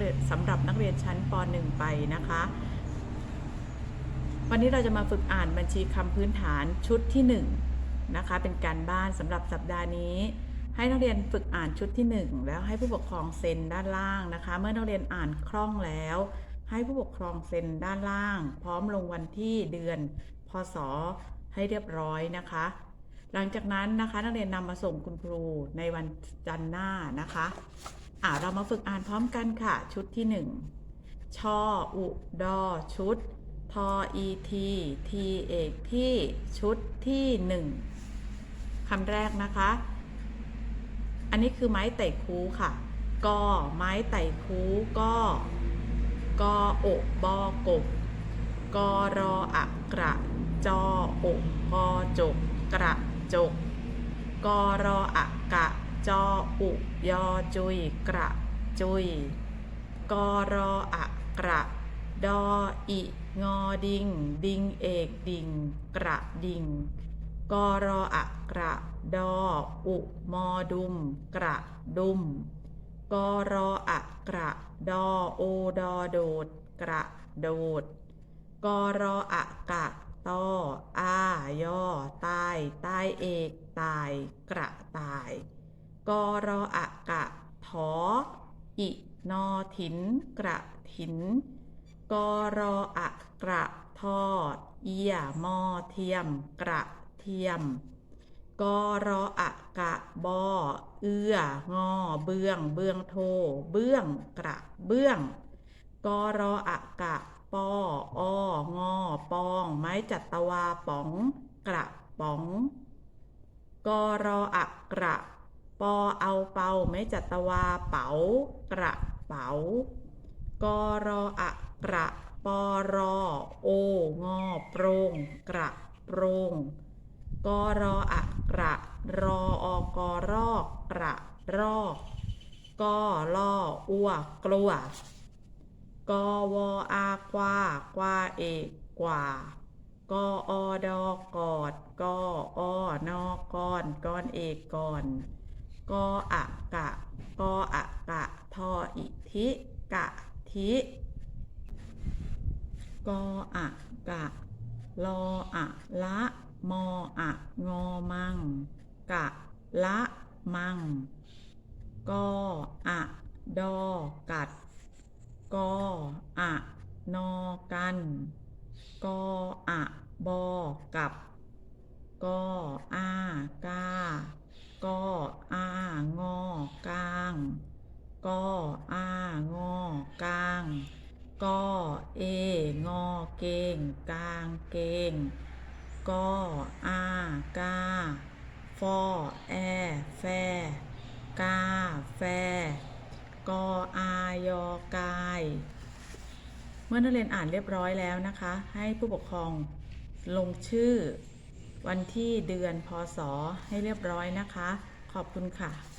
เรียนสำหรับนักเรียนชั้นป .1 ไปนะคะ วันนี้เราจะมาฝึกอ่านบัญชีคำพื้นฐานชุดที่1นะคะ เป็นการบ้านสำหรับสัปดาห์นี้ ให้นักเรียนฝึกอ่านชุดที่ 1 แล้วให้ผู้ปกครองเซ็นด้านล่างนะคะ เมื่อนักเรียนอ่านคล่องแล้ว ให้ผู้ปกครองเซ็นด้านล่าง พร้อมลงวันที่เดือน พศ ให้เรียบร้อยนะคะหลังจากนั้นนะคะนักเรียนนำมาส่งคุณครูในวันจันทร์หน้านะคะ อ่าเรามาฝึกอ่านพร้อมกันค่ะ ชุดที่หนึ่งชออุดอชุด ทออีทีทีเอกที่ชุดที่หนึ่งคำแรกนะคะ อันนี้คือไม้ไต่คูค่ะกอไม้ไต่คูก็กอโอกบอกบกอรออักกระจออกกอจกกระจกกอรออักกะ จออุยอจุย กระจุย กอรออักระ ดออิงอดิง ดิงเอกดิง กระดิง กอรออักระ ดออุมอดุม กระดุม กอรออักระ ดอโอดอโดด กระโดด กอรออะกะตออายอตาย ตายเอก ตาย กระตาย กอรออะกะถออินอถิน กระถิน กอรออะกระทอเอียมอเทียม กระเทียม กอรออะกะบอเอื้องอเบื้อง เบื้องโท เบื้องกระเบื้อง กอรออะกะปอองอปอง ไม้จัตวาป๋อง กระป๋อง กอรออะกระ ปอเอาเปาไม้จัตวาเป๋ากระเป๋ากรออะกระปอรอโองอโปรงกระโปรงกรออะกระรออกรอกกระรอกกอลออ้วกลัวกอวออากวากวาเอกกว่ากออดอกอดกออนอกอนกอนเอกก่อน กออะกะกออะกะทออิทิกะทิกออะกะลออะละมออะงอมัง กะละมังกออะดอกัดกออะนอกันกออะบอกักกออากากออา งอกลางกออางอกลางกอเองอเกงกลางเกงกออากาฟอแอแฟกาแฟกออายอกาย เมื่อนักเรียนอ่านเรียบร้อยแล้วนะคะ ให้ผู้ปกครองลงชื่อ วันที่เดือนพศให้เรียบร้อยนะคะ ขอบคุณค่ะ